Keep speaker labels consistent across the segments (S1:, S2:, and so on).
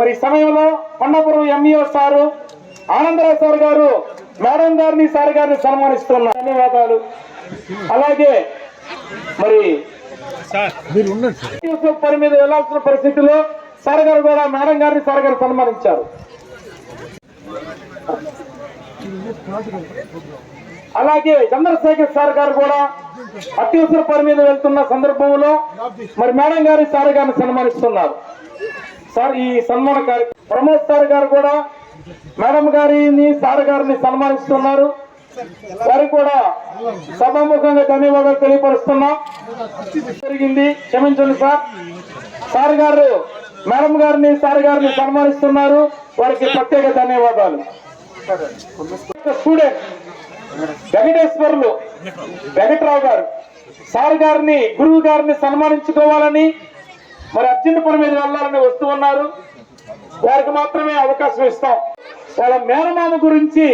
S1: మరి సమయంలో Kondapuram MEO sir Anandarao sir గారు మేడం గారిని సార్ గారిని సన్మానిస్తున్నారు ధన్యవాదాలు. అలాగే మరి పని మీద వెళ్ళాల్సిన పరిస్థితిలో సార్ గారు కూడా మేడం గారిని సార్ గారు సన్మానించారు. అలాగే చంద్రశేఖర్ సార్ గారు కూడా అత్యవసర పని మీద వెళ్తున్న సందర్భంలో మరి మేడం గారి సార్ గారిని సన్మానిస్తున్నారు. సార్ ఈ సన్మాన కార్యక్రమం ప్రమోద్ సార్ గారు కూడా మేడం గారిని సార్ గారిని సన్మానిస్తున్నారు. వారికి కూడా సభాముఖంగా ధన్యవాదాలు తెలియపరుస్తున్నాం. జరిగింది. క్షమించండి సార్. సార్ గారు మేడం గారిని సార్ గారిని సన్మానిస్తున్నారు. వారికి ప్రత్యేక ధన్యవాదాలు. స్టూడెంట్ వెంకటేశ్వర్లు వెంకట్రావు గారు. సార్ గారిని గురువు గారిని సన్మానించుకోవాలని మరి అర్జెంట్ పని మీద వెళ్ళాలని వస్తూ ఉన్నారు. వారికి మాత్రమే అవకాశం ఇస్తాం. వాళ్ళ మేనమామ గురించి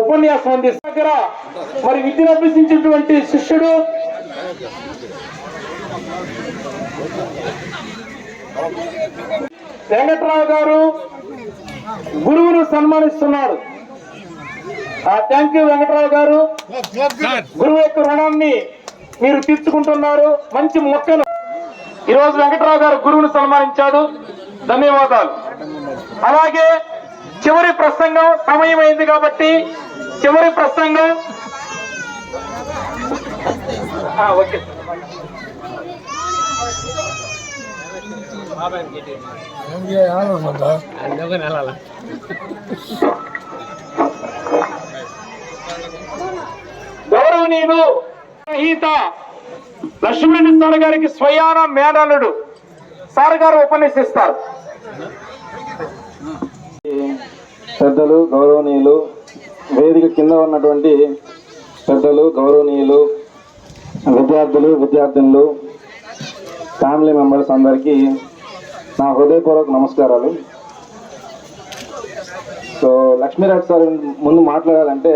S1: ఉపన్యాసం అందిస్తారు దగ్గర మరి విద్యను అభ్యసించినటువంటి శిష్యుడు వెంకట్రావు గారు గురువును సన్మానిస్తున్నాడు థ్యాంక్ యూ వెంకట్రావు గారు. గురువు యొక్క రుణాన్ని మీరు తీర్చుకుంటున్నారు. మంచి మొక్కను ఈరోజు వెంకట్రావు గారు గురువును సన్మానించాడు. ధన్యవాదాలు. అలాగే చివరి ప్రసంగం సమయం అయింది కాబట్టి చివరి ప్రసంగం. ఆ, ఓకే. నేను ఈత లక్ష్మణుడి సార్ గారికి స్వయాన మేనలుడు సార్ గారు ఉపన్యసిస్తారు.
S2: పెద్దలు గౌరవనీయులు వేదిక కింద ఉన్నటువంటి పెద్దలు గౌరవనీయులు విద్యార్థులు విద్యార్థినులు ఫ్యామిలీ మెంబర్స్ అందరికీ నా హృదయపూర్వక నమస్కారాలు. సో లక్ష్మీరాజ్ సార్ ముందు మాట్లాడాలంటే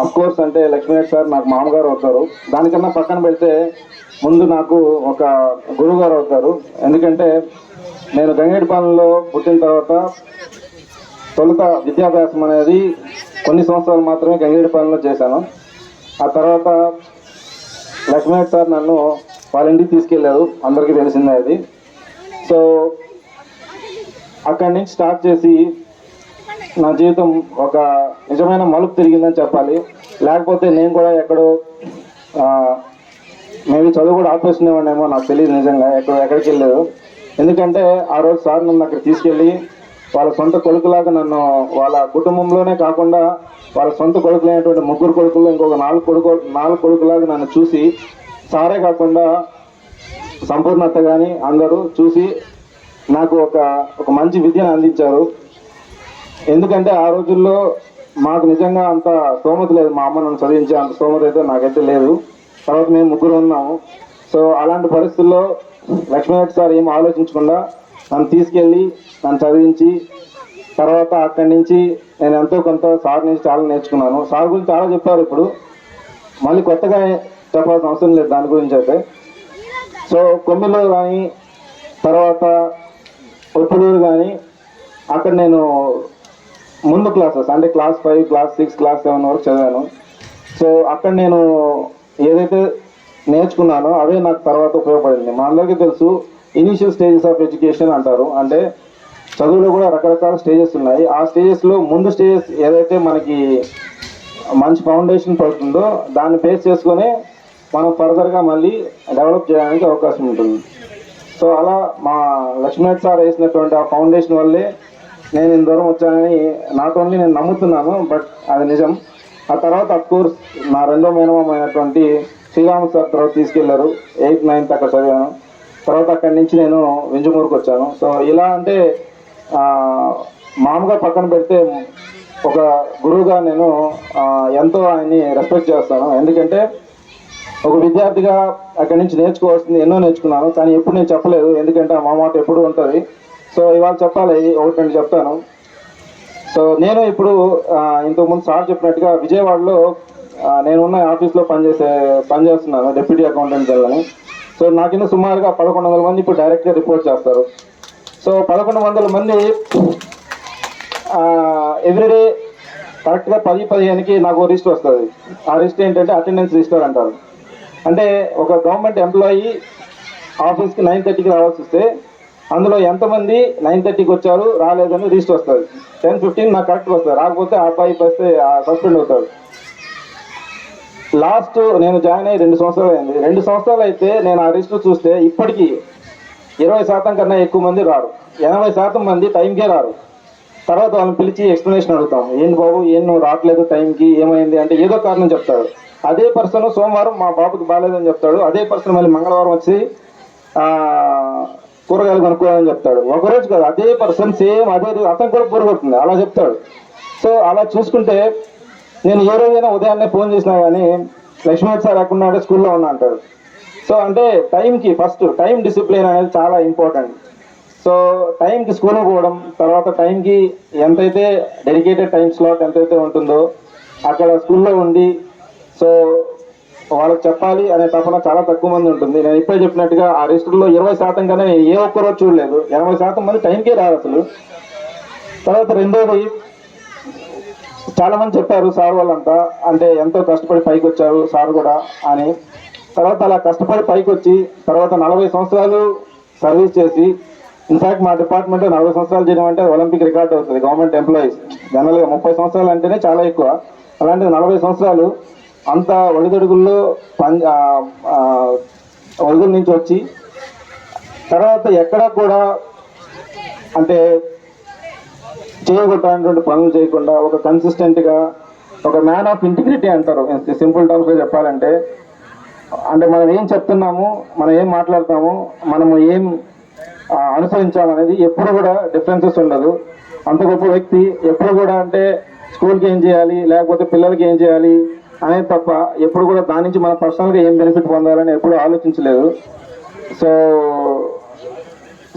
S2: అఫ్ కోర్స్ అంటే లక్ష్మీనాథ్ సార్ నాకు మామగారు అవుతారు. దానికన్నా పక్కన పెడితే ముందు నాకు ఒక గురువు గారు అవుతారు. ఎందుకంటే నేను గంగేడిపాలెంలో పుట్టిన తర్వాత తొలుత విద్యాభ్యాసం అనేది కొన్ని సంవత్సరాలు మాత్రమే గంగేడిపాలెంలో చేశాను. ఆ తర్వాత లక్ష్మీనాథ్ సార్ నన్ను వాళ్ళ ఇంటికి తీసుకెళ్ళారు అందరికీ తెలిసిందే అది. సో అక్కడి నుంచి స్టార్ట్ చేసి నా జీవితం ఒక నిజమైన మలుపు తిరిగిందని చెప్పాలి. లేకపోతే నేను కూడా ఎక్కడో మేబీ చదువు కూడా ఆపేసినేవాడేమో నాకు తెలియదు నిజంగా ఎక్కడ ఎక్కడికి వెళ్ళలేదు ఎందుకంటే ఆ రోజు సార్ నన్ను అక్కడ తీసుకెళ్ళి వాళ్ళ సొంత కొడుకులాగా నన్ను వాళ్ళ కుటుంబంలోనే కాకుండా వాళ్ళ సొంత కొడుకులైనటువంటి ముగ్గురు కొడుకులు ఇంకొక నాలుగు కొడుకు నాలుగు కొడుకులాగా నన్ను చూసి సారే కాకుండా సంపూర్ణత కానీ అందరూ చూసి నాకు ఒక ఒక మంచి విద్యను అందించారు. ఎందుకంటే ఆ రోజుల్లో మాకు నిజంగా అంత స్తోమత లేదు. మా అమ్మ నన్ను చదివించే అంత స్తోమత అయితే నాకైతే లేదు. తర్వాత మేము ముగ్గురు ఉన్నాము. సో అలాంటి పరిస్థితుల్లో లక్ష్మీనాథ్ సార్ ఏం ఆలోచించకుండా నన్ను తీసుకెళ్ళి నన్ను చదివించి తర్వాత అక్కడి నుంచి నేను ఎంతో కొంత సార్ నుంచి చాలా నేర్చుకున్నాను. సార్ గురించి చాలా చెప్పారు ఇప్పుడు. మళ్ళీ కొత్తగా చెప్పాల్సిన అవసరం లేదు దాని గురించి అయితే. సో కొమ్మిలో కానీ తర్వాత ఒప్పులూరు కానీ అక్కడ నేను ముందు క్లాసెస్ అంటే class five class six class seven వరకు చదివాను. సో అక్కడ నేను ఏదైతే నేర్చుకున్నానో అవే నాకు తర్వాత ఉపయోగపడింది. మా అందరికీ తెలుసు ఇనీషియల్ స్టేజెస్ ఆఫ్ ఎడ్యుకేషన్ అంటారు. అంటే చదువులో కూడా రకరకాల స్టేజెస్ ఉన్నాయి. ఆ స్టేజెస్లో ముందు స్టేజెస్ ఏదైతే మనకి మంచి ఫౌండేషన్ పడుతుందో దాన్ని ఫేస్ చేసుకొని మనం ఫర్దర్గా మళ్ళీ డెవలప్ చేయడానికి అవకాశం ఉంటుంది. సో అలా మా లక్ష్మీనాథ్ సార్ వేసినటువంటి ఆ ఫౌండేషన్ వల్లే నేను ఇంత దూరం వచ్చానని నాట్ ఓన్లీ నేను నమ్ముతున్నాను బట్ అది నిజం. ఆ తర్వాత అఫ్ కోర్స్ నా రెండో మేనమామ అయినటువంటి శ్రీరామ సార్ తర్వాత తీసుకెళ్ళారు. ఎయిత్ నైన్త్ అక్కడ చదివాను. తర్వాత అక్కడి నుంచి నేను వింజమూరుకు వచ్చాను. సో ఇలా అంటే ఆ, మామూలుగా పక్కన పెడితే ఒక గురువుగా నేను ఎంతో ఆయన్ని రెస్పెక్ట్ చేస్తాను. ఎందుకంటే ఒక విద్యార్థిగా అక్కడి నుంచి నేర్చుకోవాల్సింది ఎన్నో నేర్చుకున్నాను. కానీ ఎప్పుడు నేను చెప్పలేదు. ఎందుకంటే ఆ మామాట ఎప్పుడు ఉంటుంది. సో ఇవాళ చెప్పాలి ఒకటి రెండు చెప్తాను. సో నేను ఇప్పుడు ఇంతకుముందు సార్ చెప్పినట్టుగా విజయవాడలో నేనున్న ఆఫీస్లో పనిచేసే పనిచేస్తున్నాను డిప్యూటీ అకౌంటెంట్ అని సో నా కింద సుమారుగా పదకొండు వందల మంది ఇప్పుడు డైరెక్ట్గా రిపోర్ట్ చేస్తారు. సో పదకొండు వందల మంది ఎవ్రీడే కరెక్ట్గా పది పదిహేనుకి నాకు రిస్ట్ వస్తుంది. ఆ రిస్ట్ ఏంటంటే అటెండెన్స్ రిజిస్టర్ అంటారు. అంటే ఒక గవర్నమెంట్ ఎంప్లాయీ ఆఫీస్కి నైన్ థర్టీకి రావాల్సి వస్తే అందులో ఎంతమంది నైన్ థర్టీకి వచ్చారు రాలేదని లిస్ట్ వస్తుంది టెన్ ఫిఫ్టీన్ నాకు కరెక్ట్గా వస్తుంది రాకపోతే ఆ అబ్బాయి వస్తే సస్పెండ్ అవుతాడు. లాస్ట్ నేను జాయిన్ అయ్యి రెండు సంవత్సరాలు అయింది. రెండు సంవత్సరాలు అయితే నేను ఆ లిస్ట్ చూస్తే ఇప్పటికీ ఇరవై శాతం కన్నా ఎక్కువ మంది రారు. ఎనభై శాతం మంది టైంకే రారు. తర్వాత వాళ్ళని పిలిచి ఎక్స్ప్లెనేషన్ అడుగుతాం. ఏంటి బాబు ఏం నువ్వు రావట్లేదు టైంకి ఏమైంది అంటే ఏదో కారణం చెప్తాడు అదే పర్సన్ సోమవారం మా బాబుకి బాగాలేదని చెప్తాడు. అదే పర్సన్ మళ్ళీ మంగళవారం వచ్చి కూరగాయలు కొనుక్కోవాలని చెప్తాడు. ఒకరోజు కాదు అదే పర్సన్ సేమ్ అదే అతను కూడా పూరగొడుతుంది అలా చెప్తాడు. సో అలా చూసుకుంటే నేను ఏ రోజైనా ఉదయాన్నే ఫోన్ చేసినా కానీ లక్ష్మీ సార్ ఎక్కడున్నా అంటే స్కూల్లో ఉన్నా అంటాడు. సో అంటే టైంకి ఫస్ట్ టైం డిసిప్లిన్ అనేది చాలా ఇంపార్టెంట్. సో టైంకి స్కూల్కి పోవడం తర్వాత టైంకి ఎంతైతే డెడికేటెడ్ టైం స్లాట్ ఎంతైతే ఉంటుందో అక్కడ స్కూల్లో ఉండి వాళ్ళకి చెప్పాలి అనే తపన చాలా తక్కువ మంది ఉంటుంది. నేను ఇప్పుడే చెప్పినట్టుగా ఆ రిజిస్టర్లో ఇరవై శాతం కన్నా నేను ఏ ఒక్క రోజు చూడలేదు. ఎనభై శాతం మంది టైంకే రాదు అసలు. తర్వాత రెండోది చాలా మంది చెప్పారు సార్ వాళ్ళంతా అంటే ఎంతో కష్టపడి పైకి వచ్చారు సార్ కూడా అని. తర్వాత అలా కష్టపడి పైకి వచ్చి తర్వాత నలభై సంవత్సరాలు సర్వీస్ చేసి ఇన్ఫాక్ట్ మా డిపార్ట్మెంట్ నలభై సంవత్సరాలు చేయడం అంటే ఒలింపిక్ రికార్డ్ అవుతుంది గవర్నమెంట్ ఎంప్లాయీస్. జనరల్గా ముప్పై సంవత్సరాలు అంటేనే చాలా ఎక్కువ. అలాంటి నలభై సంవత్సరాలు అంత ఒడిదొడుగుల్లో ఒడుగుల నుంచి వచ్చి తర్వాత ఎక్కడా కూడా అంటే చేయకూడటువంటి పనులు చేయకుండా ఒక కన్సిస్టెంట్గా ఒక మ్యాన్ ఆఫ్ ఇంటిగ్రిటీ అంటారు. సింపుల్ టర్మ్స్లో చెప్పాలంటే అంటే మనం ఏం చెప్తున్నాము మనం ఏం మాట్లాడతాము మనము ఏం అనుసరించామనేది ఎప్పుడు కూడా డిఫరెన్సెస్ ఉండదు. అంత గొప్ప వ్యక్తి ఎప్పుడు కూడా అంటే స్కూల్కి ఏం చేయాలి లేకపోతే పిల్లలకి ఏం చేయాలి అనేది తప్ప ఎప్పుడు కూడా దాని నుంచి మన పర్సనల్గా ఏం బెనిఫిట్ పొందాలని ఎప్పుడు ఆలోచించలేదు. సో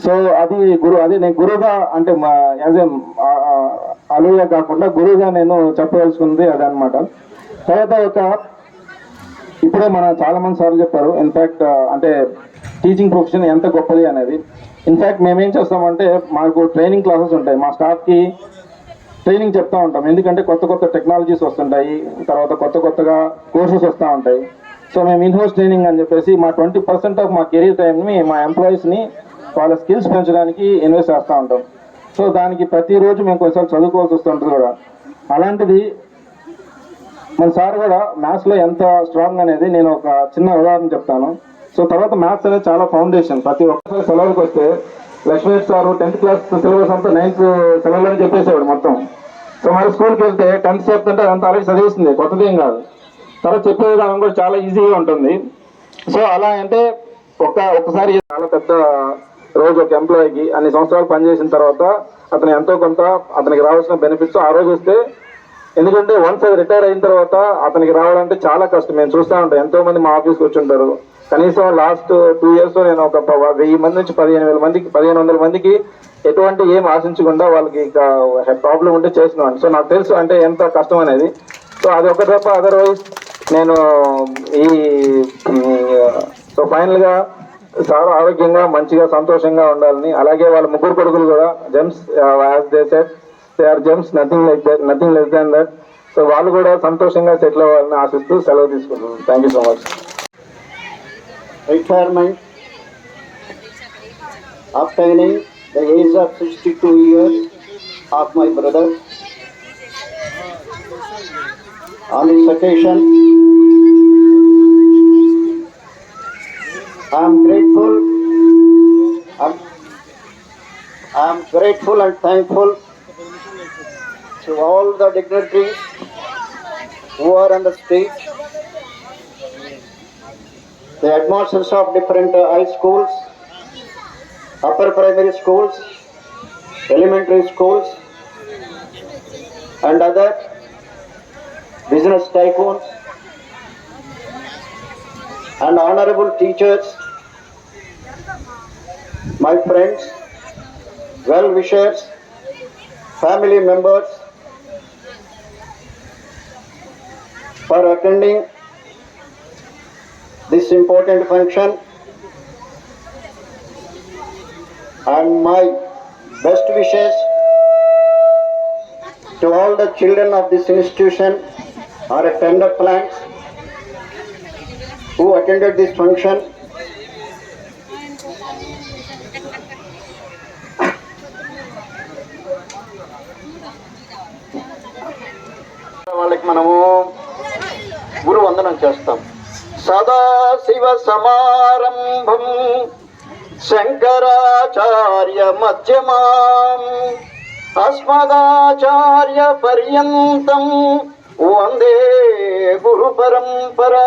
S2: సో అది గురు అది నేను గురువుగా అంటే మా యాజ్ ఏ అలుగా కాకుండా గురువుగా నేను చెప్పదలుచుకుంది అదనమాట తర్వాత ఒక ఇప్పుడే మన చాలా మంది సార్లు చెప్పారు ఇన్ఫాక్ట్ అంటే టీచింగ్ ప్రొఫెషన్ ఎంత గొప్పది అనేది. ఇన్ఫాక్ట్ మేమేం చేస్తామంటే మాకు ట్రైనింగ్ క్లాసెస్ ఉంటాయి. మా స్టాఫ్కి ట్రైనింగ్ చెప్తా ఉంటాం. ఎందుకంటే కొత్త కొత్త టెక్నాలజీస్ వస్తుంటాయి. తర్వాత కొత్త కొత్తగా కోర్సెస్ వస్తూ ఉంటాయి. సో మేము ఇన్హౌస్ ట్రైనింగ్ అని చెప్పేసి మా ట్వంటీ పర్సెంట్ ఆఫ్ మా కెరీర్ టైంని మా ఎంప్లాయీస్ని వాళ్ళ స్కిల్స్ పెంచడానికి ఇన్వెస్ట్ చేస్తూ ఉంటాం. సో దానికి ప్రతిరోజు మేము కొన్నిసార్లు చదువుకోవాల్సి వస్తుంటుంది కూడా. అలాంటిది మన సార్ కూడా మ్యాథ్స్లో ఎంత స్ట్రాంగ్ అనేది నేను ఒక చిన్న ఉదాహరణ చెప్తాను. సో తర్వాత మ్యాథ్స్ అనేది చాలా ఫౌండేషన్. ప్రతి ఒక్కసారి సెలవులకు వస్తే Lakshmesh sir tenth class syllabus అంతా నైన్త్ సెలవులని చెప్పేసేవాడు మొత్తం. సో మరి స్కూల్కి వెళ్తే టెన్త్ చెప్తుంటే అంత ఆల్రెడీ చదివేసింది కొత్తది ఏం కాదు. తర్వాత చెప్పే విధానం కూడా చాలా ఈజీగా ఉంటుంది. సో అలా అంటే ఒక ఒకసారి చాలా పెద్ద రోజు ఒక ఎంప్లాయీకి అన్ని సంవత్సరాలు పనిచేసిన తర్వాత అతను ఎంతో కొంత అతనికి రావాల్సిన బెనిఫిట్స్ ఆ రోజు వస్తే ఎందుకంటే వన్స్ అది రిటైర్ అయిన తర్వాత అతనికి రావాలంటే చాలా కష్టం. మేము చూస్తూ ఉంటాం ఎంతో మంది మా ఆఫీస్కి వచ్చి ఉంటారు కనీసం లాస్ట్ టూ ఇయర్స్ నేను ఒక ప- వెయ్యి మంది నుంచి పదిహేను వేల మందికి పదిహేను వందల మందికి ఎటువంటి ఏం ఆశించకుండా వాళ్ళకి ప్రాబ్లం ఉంటే చేసినాను సో నాకు తెలుసు అంటే ఎంత కష్టం అనేది. సో అది ఒక తప్ప అదర్వైజ్ నేను ఈ సో ఫైనల్గా సార్ ఆరోగ్యంగా మంచిగా సంతోషంగా ఉండాలని అలాగే వాళ్ళ ముగ్గురు కొడుకులు కూడా gems as they said They are gems nothing like that nothing less than that so వాళ్ళు కూడా సంతోషంగా సెటిల్ అవ్వాలని ఆశిస్తూ సెలవు తీసుకుంటున్నాను thank you so much
S3: retirement obtaining the age of 62 years of my brother. On this occasion, I am grateful. I'm, I am grateful and thankful to all the dignitaries who are on the stage. The headmasters of different uh, high schools, upper primary schools, elementary schools, and other business tycoons, and honorable teachers, my friends, well wishers, family members, for attending this important function. And my best wishes to all the children of this institution or a friend of plants who attended this function. చేస్తాం. సదాశివ సమారంభం. శంకరాచార్య మధ్యమాం. అస్మదాచార్య పర్యంతం. వందే గురు పరంపరా.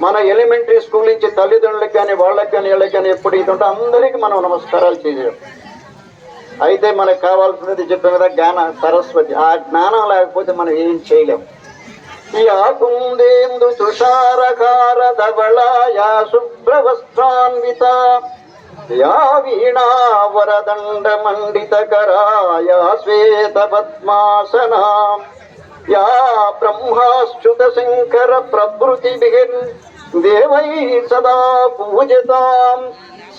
S3: మన elementary school నుంచి తల్లిదండ్రులకు కానీ వాళ్ళకి కానీ వీళ్ళకి కానీ ఎప్పుడు ఇది ఉంటే అందరికీ మనం నమస్కారాలు చేసాం అయితే మనకు కావాల్సినది చెప్పిన కదా జ్ఞాన సరస్వతి. ఆ జ్ఞానం లేకపోతే మనం ఏం చేయలేం. కుందేందు తుషారకార ధవళాయా శుభ్రవస్త్రాన్విత యా వీణా వరదండ మండిత కరాయా శ్వేత పద్మాసనా యా బ్రహ్మాశ్చుత శంకర ప్రభృతిభిర్ దేవై సదా పూజితాం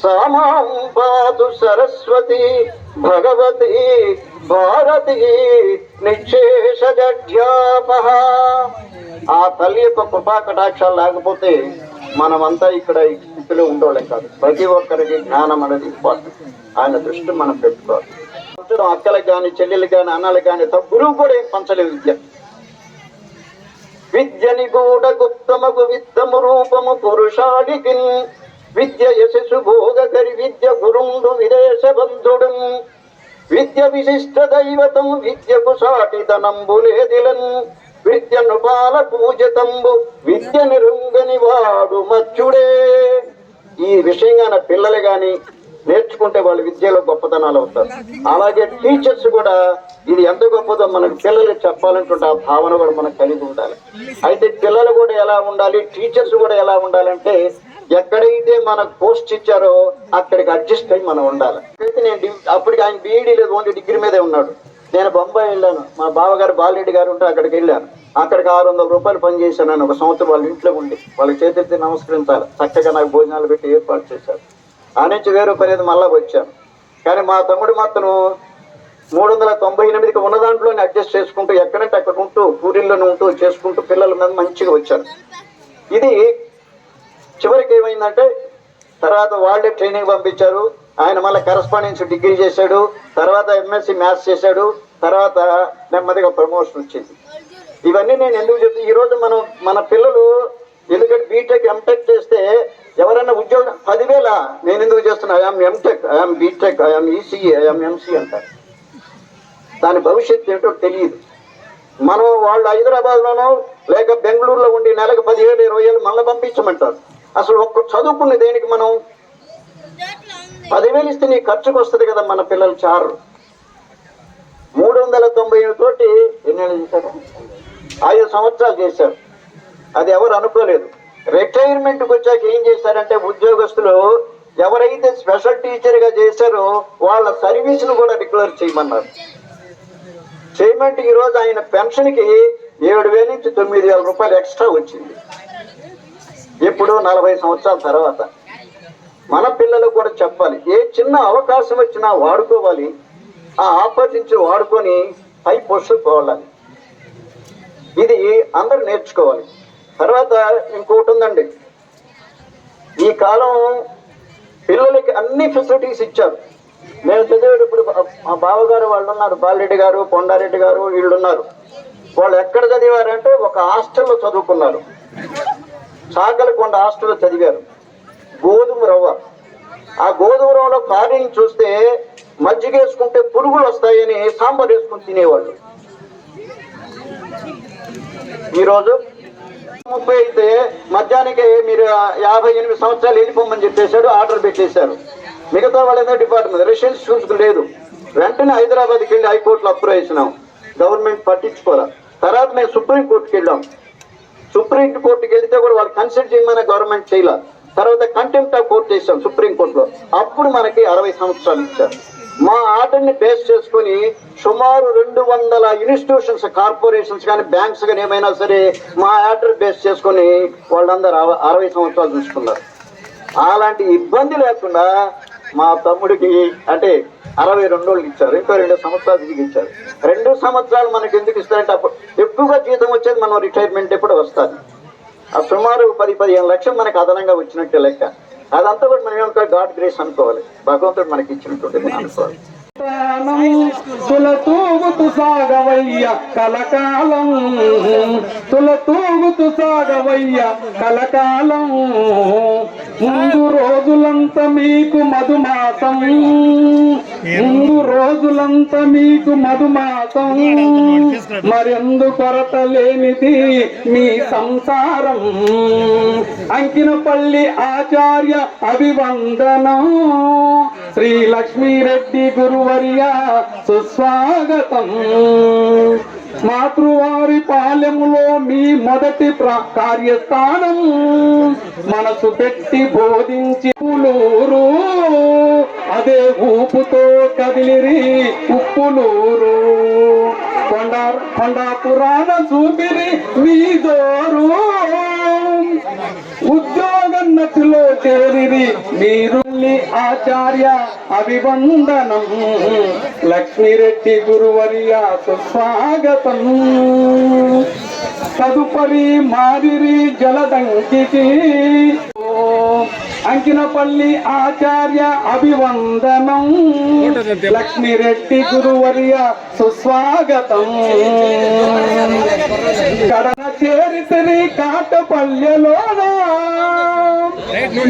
S3: సామాం పాతు సరస్వతి భగవతి భారతి నిశ్శేషజడ్యాపహ ఆ తల్లి యొక్క కృపా కటాక్షాలు లేకపోతే మనమంతా ఇక్కడ ఈ స్థితిలో ఉండోలేం కాదు. ప్రతి ఒక్కరికి జ్ఞానం అనేది ఇంపార్టెంట్. ఆయన దృష్టి మనం పెట్టుకోవాలి. అక్కలకు కానీ చెల్లెలు కానీ అన్నలకు కానీ గురువు కూడా ఏం పంచలేదు విద్య. విద్యని గూఢ గుప్తమగు విత్తము రూపము పురుషాడికి విద్య యశస్సు భోగకరి విద్య గురుండు విదేశ బంధుడు. విద్య విశిష్ట దైవతం విద్యకు సాటితనంబులేదిలన్ విద్యను నృపాల పూజతంబు విద్య నిరుంగని వాడు మచ్చుడే. ఈ విషయంగా పిల్లలు గాని నేర్చుకుంటే వాళ్ళు విద్యలో గొప్పతనాలు అవుతారు. అలాగే టీచర్స్ కూడా ఇది ఎంత గొప్పదో మనకు పిల్లలు చెప్పాలంటుంటే ఆ భావన కూడా మనకు కలిగి ఉండాలి. అయితే పిల్లలు కూడా ఎలా ఉండాలి? టీచర్స్ కూడా ఎలా ఉండాలంటే ఎక్కడైతే మనకు పోస్ట్ ఇచ్చారో అక్కడికి అడ్జస్ట్ అయ్యి మనం ఉండాలి. అయితే నేను డి- అప్పటికి ఆయన బీఈడీ లేదు ఓన్లీ డిగ్రీ మీదే ఉన్నాడు. నేను బొంబాయి వెళ్ళాను. మా బావగారు బాలరెడ్డి గారు ఉంటే అక్కడికి వెళ్ళాను. అక్కడికి ఆరు వందల రూపాయలు పనిచేశాను నేను ఒక సంవత్సరం వాళ్ళ ఇంట్లో ఉండి. వాళ్ళ చేతులెత్తి నమస్కరించాలి. చక్కగా నాకు భోజనాలు పెట్టి ఏర్పాటు చేశారు. ఆ నుంచి వేరే పని మళ్ళా వచ్చాను. కానీ మా తమ్ముడు మాత్రం మూడు వందల తొంభై ఎనిమిదికి ఉన్న దాంట్లోనే అడ్జస్ట్ చేసుకుంటూ ఎక్కడంటే అక్కడ ఉంటూ పూరిల్లోనే ఉంటూ చేసుకుంటూ పిల్లల మీద మంచిగా వచ్చారు. ఇది చివరికి ఏమైందంటే తర్వాత వాళ్ళే ట్రైనింగ్ పంపించారు. ఆయన మళ్ళీ కరస్పాండెన్స్ డిగ్రీ చేశాడు. తర్వాత ఎంఎస్సి మ్యాథ్స్ చేశాడు. తర్వాత నెమ్మదిగా ప్రమోషన్ వచ్చింది. ఇవన్నీ నేను ఎందుకు చెప్తే ఈరోజు మనం మన పిల్లలు ఎందుకంటే బీటెక్ ఎంటెక్ చేస్తే ఎవరైనా ఉద్యోగం పదివేల నేను ఎందుకు చేస్తున్నా? I'm MTech I'm BTech I'm ECE I'm MC అంటారు. దాని భవిష్యత్తు ఏంటో తెలియదు. మనం వాళ్ళు హైదరాబాద్లోనో లేక బెంగళూరులో ఉండి నెలకు పదివేలు ఇరవై వేలు మళ్ళీ పంపించమంటారు. అసలు ఒక్క చదువుకున్న దేనికి మనం పదివేలు ఇస్తే నీ ఖర్చుకు వస్తుంది కదా మన పిల్లలు చారు. మూడు వందల తొంభై తోటి ఎన్నేళ్ళు చేశారు? ఐదు సంవత్సరాలు చేశారు. అది ఎవరు అనుకోలేదు. రిటైర్మెంట్కి వచ్చాక ఏం చేశారంటే ఉద్యోగస్తులు ఎవరైతే స్పెషల్ టీచర్గా చేశారో వాళ్ళ సర్వీస్ను కూడా డిక్లేర్ చేయమన్నారు. చేయమంటే ఈరోజు ఆయన పెన్షన్కి ఏడు వేల నుంచి తొమ్మిది వేల రూపాయలు ఎక్స్ట్రా వచ్చింది. ఇప్పుడు నలభై సంవత్సరాల తర్వాత. మన పిల్లలకు కూడా చెప్పాలి ఏ చిన్న అవకాశం వచ్చినా వాడుకోవాలి. ఆ ఆపర్చునిటీ వాడుకొని పై పోస్టు పోవాలి. ఇది అందరూ నేర్చుకోవాలి. తర్వాత ఇంకోటి ఉందండి. ఈ కాలం పిల్లలకి అన్ని ఫెసిలిటీస్ ఇచ్చారు. నేను చదివేటప్పుడు మా బావగారు వాళ్ళు ఉన్నారు బాలరెడ్డి గారు కొండారెడ్డి గారు వీళ్ళు ఉన్నారు. వాళ్ళు ఎక్కడ చదివారంటే ఒక హాస్టల్లో చదువుకున్నారు. సాగలకొండ హాస్టల్లో చదివారు. గోధుమ రవ్వ. ఆ గోధుమ రవ్వలో కార్యం చూస్తే మజ్జిగ వేసుకుంటే పురుగులు వస్తాయని సాంబార్ వేసుకుని తినేవాళ్ళు. ఈరోజు ముప్పై అయితే మధ్యాహ్నానికి మీరు యాభై ఎనిమిది సంవత్సరాలు వెళ్ళిపోమని చెప్పేశాడు ఆర్డర్ పెట్టేశారు. మిగతా వాళ్ళేదో డిపార్ట్మెంట్ రెసిడెన్స్ చూసుకుని లేదు. వెంటనే హైదరాబాద్కి వెళ్ళి హైకోర్టులో అప్రూవ్ చేసినాం. గవర్నమెంట్ పట్టించుకోరా తర్వాత మేము సుప్రీం కోర్టుకి వెళ్ళాం. సుప్రీం కోర్టుకి వెళ్తే కూడా వాళ్ళు కన్సిడర్ చేయమని గవర్నమెంట్ చేయలే. తర్వాత కంటెంప్ట్ ఆఫ్ కోర్టు చేసాం సుప్రీం కోర్టులో. అప్పుడు మనకి అరవై సంవత్సరాలు ఇచ్చారు. మా ఆర్డర్ని బేస్ చేసుకొని సుమారు రెండు వందల ఇన్స్టిట్యూషన్స్ కార్పొరేషన్స్ కానీ బ్యాంక్స్ కానీ ఏమైనా సరే మా ఆర్డర్ బేస్ చేసుకొని వాళ్ళందరూ అవ- అరవై సంవత్సరాలు చూసుకున్నారు. అలాంటి ఇబ్బంది లేకుండా మా తమ్ముడికి అంటే అరవై రెండు రోజులకి ఇచ్చారు ఇంకో రెండు సంవత్సరాలు తిరిగి ఇచ్చారు. రెండు సంవత్సరాలు మనకి ఎందుకు ఇస్తారంటే అప్పుడు ఎక్కువగా జీతం వచ్చేది మనం రిటైర్మెంట్ ఎప్పుడు వస్తుంది? ఆ సుమారు పది పదిహేను లక్షలు మనకు అదనంగా వచ్చినట్టే లెక్క. అదంతా కూడా మనం ఏమంటారు గాడ్ గ్రేస్ అనుకోవాలి. భగవంతుడు మనకి ఇచ్చినటువంటి అనుకోవాలి.
S1: తులతూగుతు సాగవయ్య కలకాలం. తుల తూగుతు సాగవయ్య కలకాలం. ముందు రోజులంతా మీకు మధుమాసం. ముందు రోజులంతా మీకు మధుమాసం. మరెందు కొరత లేనిది మీ సంసారం. అంకినపల్లి ఆచార్య అభివందనం. శ్రీ లక్ష్మీరెడ్డి గురువర్య సుస్వాగతం. మాతృవారి పాలెములో మీ మొదటి కార్యస్థానం. మనసు పెట్టి బోధించి పులూరు. అదే ఊపుతో కదిలిరి ఉప్పులూరు. కొండ కొండ పురాణ చూపిరి మీ దోరు ఉద్యోగన్నతిలో చేరిరి మీరు ఆచార్య అభివందనం. లక్ష్మిరెడ్డి గురువర్య సుస్వాగతం. తదుపరి మాదిరి జలదంకికి. అంకినపల్లి ఆచార్య అభివందనం. లక్ష్మిరెడ్డి గురువర్య సుస్వాగతం. కడన చేరితని కాటపల్లెలోనా?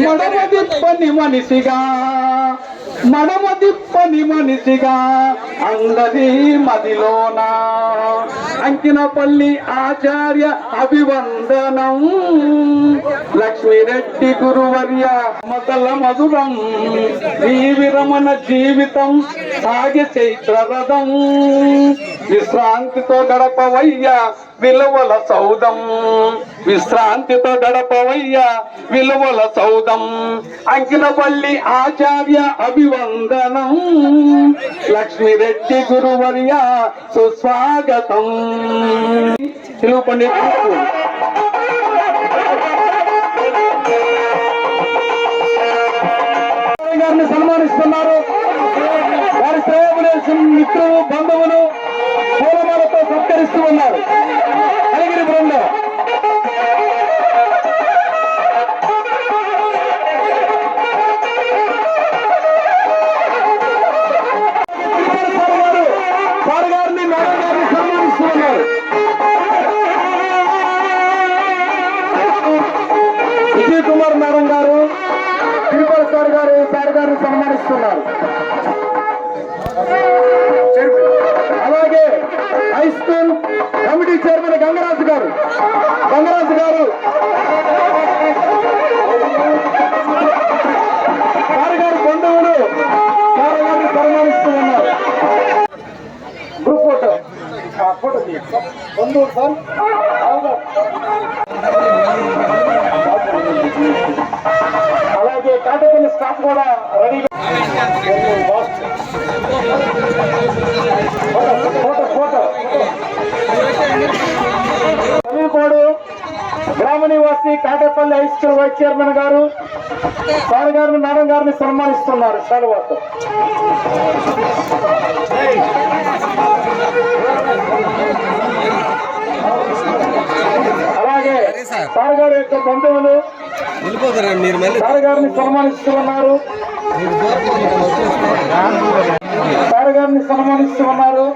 S1: మడమ మనిషిగా. మనమదిప్పని మనిషిగా అందరి మదిలోన. అంకినపల్లి ఆచార్య అభివందనం. లక్ష్మీరెడ్డి గురువర్య మతల మధురం. జీవిరమణ జీవితం సాగే చైత్ర రథం. విశ్రాంతితో గడపవయ్య విలువల సౌదం. విశ్రాంతితో గడపవయ్య విలువల సౌదం. అంకినపల్లి ఆచార్య అభివందనం. లక్ష్మిరెడ్డి గురువర్య సుస్వాగతం. తెలుగు పండితులు గారిని సన్మానిస్తున్నారు. వారి శ్రేయములేసిన మిత్రులు బంధువులు. సత్కరిస్తూ ఉన్నారు. అలిగిరి బృందం. గారు విజయ్ కుమార్ మేడం గారు తిరుపతి సార్ గారు సార్ గారిని సన్మానిస్తున్నారు. సార్ అలాగే కాటపల్లి స్టాఫ్ కూడా రెడీగా ఫోటో ఫోటో సమీపాడు గ్రామ నివాసి Katapalli high school vice chairman గారు సార్ గారిని మేడం గారిని సన్మానిస్తున్నారు సెలవుతో అలాగే సార్ గారి యొక్క బంధువులు సార్ గారిని సన్మానిస్తూ ఉన్నారు సార్ గారిని సన్మానిస్తూ ఉన్నారు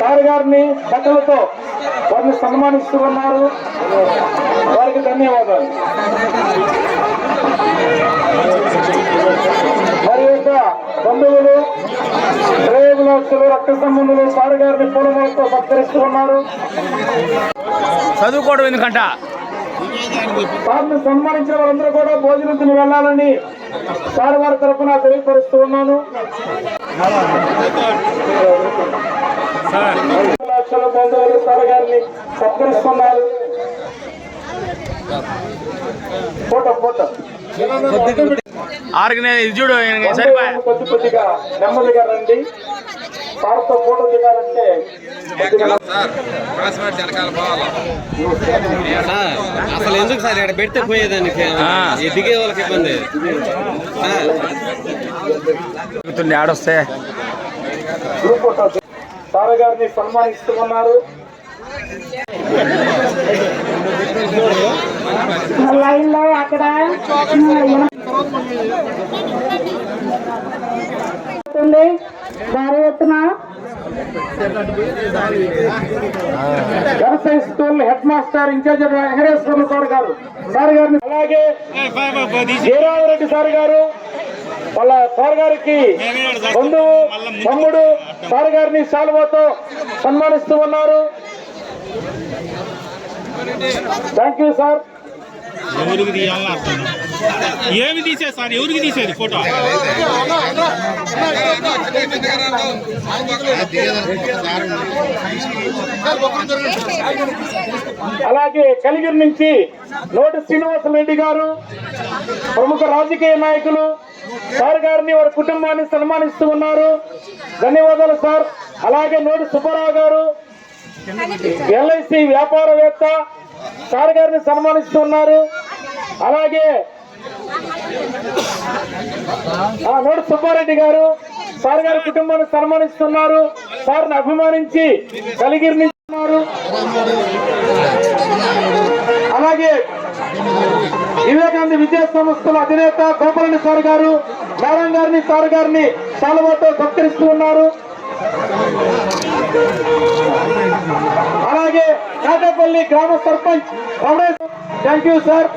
S1: సార్ గారిని బట్టలతో వారిని సన్మానిస్తూ ఉన్నారు వారికి ధన్యవాదాలు. బంధువులు శ్రేయభిలాషులు రక్త సంబంధులు సార్ గారిని పూలమాలతో సత్కరిస్తూ ఉన్నారు
S4: చదువుకోవడం ఎందుకంట?
S1: సార్ని సన్మానించిన వాళ్ళందరూ కూడా భోజనం తిని వెళ్ళాలని సార్ వారి తరఫున తెలియపరుస్తూ ఉన్నాను. లక్షల బంధువులు సార్ గారిని సత్కరిస్తున్నారు ఫోటో ఫోటో.
S4: ఆర్గనైజ్ ఇది చూడు సరిపోయా?
S1: నెమ్మదిగా రండి. సార్తో ఫోటో దిగాలంటే
S4: అసలు ఎందుకు సార్ ఇక్కడ పెడితే పోయేదానికి? ఈ దిగే వాళ్ళకి ఇబ్బంది.
S5: ఆడొస్తే.
S1: సార్ గారిని సన్మానిస్తూ ఉన్నారు
S6: లైన్లో అక్కడ. భారీ ఎత్తున?
S1: వ్యవసాయ school headmaster incharge Venkateswara sir గారు. సార్ గారిని అలాగే జయరామరెడ్డి సార్ గారు వాళ్ళ సార్ గారికి బంధువు తమ్ముడు సార్ గారిని శాలువాతో సన్మానిస్తూ ఉన్నారు. థ్యాంక్ యూ సార్
S7: ఎవరికి తీయాలని అర్థం ఏమి తీసేది సార్ ఎవరికి తీసేది ఫోటో?
S1: అలాగే కలిగిరి నుంచి నోటి శ్రీనివాస రెడ్డి గారు ప్రముఖ రాజకీయ నాయకులు సార్ గారిని వారి కుటుంబాన్ని సన్మానిస్తూ ఉన్నారు. ధన్యవాదాలు సార్. అలాగే నోటి సుబ్బారావు గారు ఎల్ఐసి వ్యాపారవేత్త సార్ గారిని సన్మానిస్తూ ఉన్నారు. అలాగే నోటి సుబ్బారెడ్డి గారు సార్ గారి కుటుంబాన్ని సన్మానిస్తున్నారు. సార్ని అభిమానించి కలిగిరి అలాగే వివేకానంద విద్యా సంస్థల అధినేత గోపాలని సార్ గారు నారాయణ గారిని సార్ గారిని చాలా సత్కరిస్తూ ఉన్నారు. అలాగే కాటపల్లి గ్రామ sarpanch Ramanesh thank you sir